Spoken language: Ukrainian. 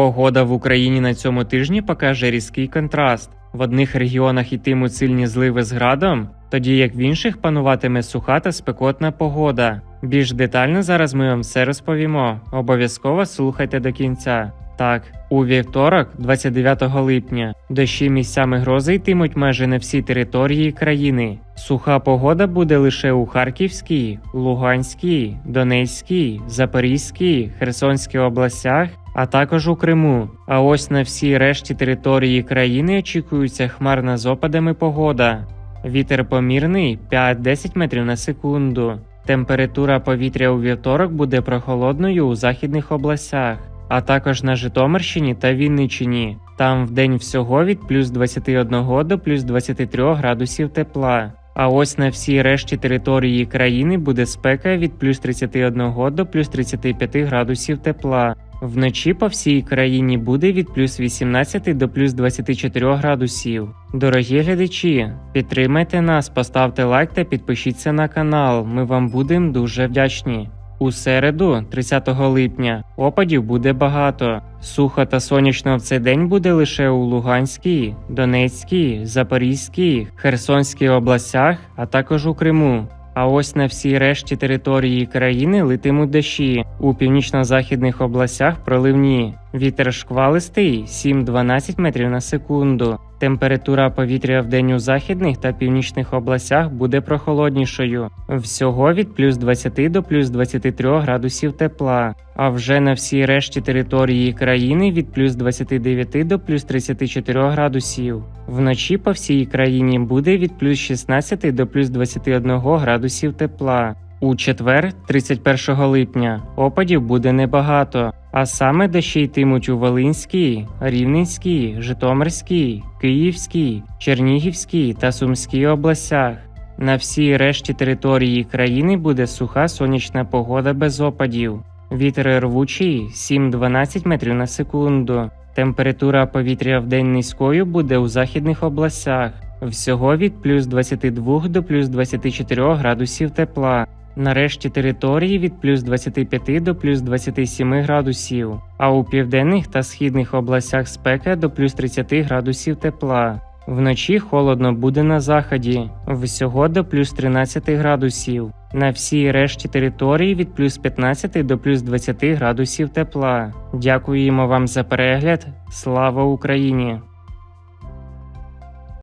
Погода в Україні на цьому тижні покаже різкий контраст. В одних регіонах йтимуть сильні зливи з градом, тоді як в інших пануватиме суха та спекотна погода. Більш детально зараз ми вам все розповімо. Обов'язково слухайте до кінця. Так, у вівторок, 29 липня, дощі місцями грози йтимуть майже на всій території країни. Суха погода буде лише у Харківській, Луганській, Донецькій, Запорізькій, Херсонській областях, а також у Криму. А ось на всій решті території країни очікується хмарна з опадами погода. Вітер помірний 5-10 метрів на секунду. Температура повітря у вівторок буде прохолодною у західних областях, а також на Житомирщині та Вінниччині. Там в день всього від плюс 21 до плюс 23 градусів тепла. А ось на всій решті території країни буде спека від плюс 31 до плюс 35 градусів тепла. Вночі по всій країні буде від плюс 18 до плюс 24 градусів. Дорогі глядачі, підтримайте нас, поставте лайк та підпишіться на канал. Ми вам будемо дуже вдячні. У середу, 30 липня, опадів буде багато. Сухо та сонячно в цей день буде лише у Луганській, Донецькій, Запорізькій, Херсонській областях, а також у Криму. А ось на всій решті території країни литимуть дощі. У північно-західних областях проливні. Вітер шквалистий 7-12 метрів на секунду. Температура повітря в день у західних та північних областях буде прохолоднішою. Всього від плюс 20 до плюс 23 градусів тепла. А вже на всій решті території країни від плюс 29 до плюс 34 градусів. Вночі по всій країні буде від плюс 16 до плюс 21 градусів тепла. У четвер, 31 липня, опадів буде небагато, а саме дощі йтимуть у Волинській, Рівненській, Житомирській, Київській, Чернігівській та Сумській областях. На всій решті території країни буде суха сонячна погода без опадів. Вітер рвучий 7-12 метрів на секунду. Температура повітря в день низькою буде у західних областях. Всього від плюс 22 до плюс 24 градусів тепла. Нарешті території від плюс 25 до плюс 27 градусів, а у південних та східних областях спека до плюс 30 градусів тепла. Вночі холодно буде на заході, всього до плюс 13 градусів. На всій решті території від плюс 15 до плюс 20 градусів тепла. Дякуємо вам за перегляд. Слава Україні!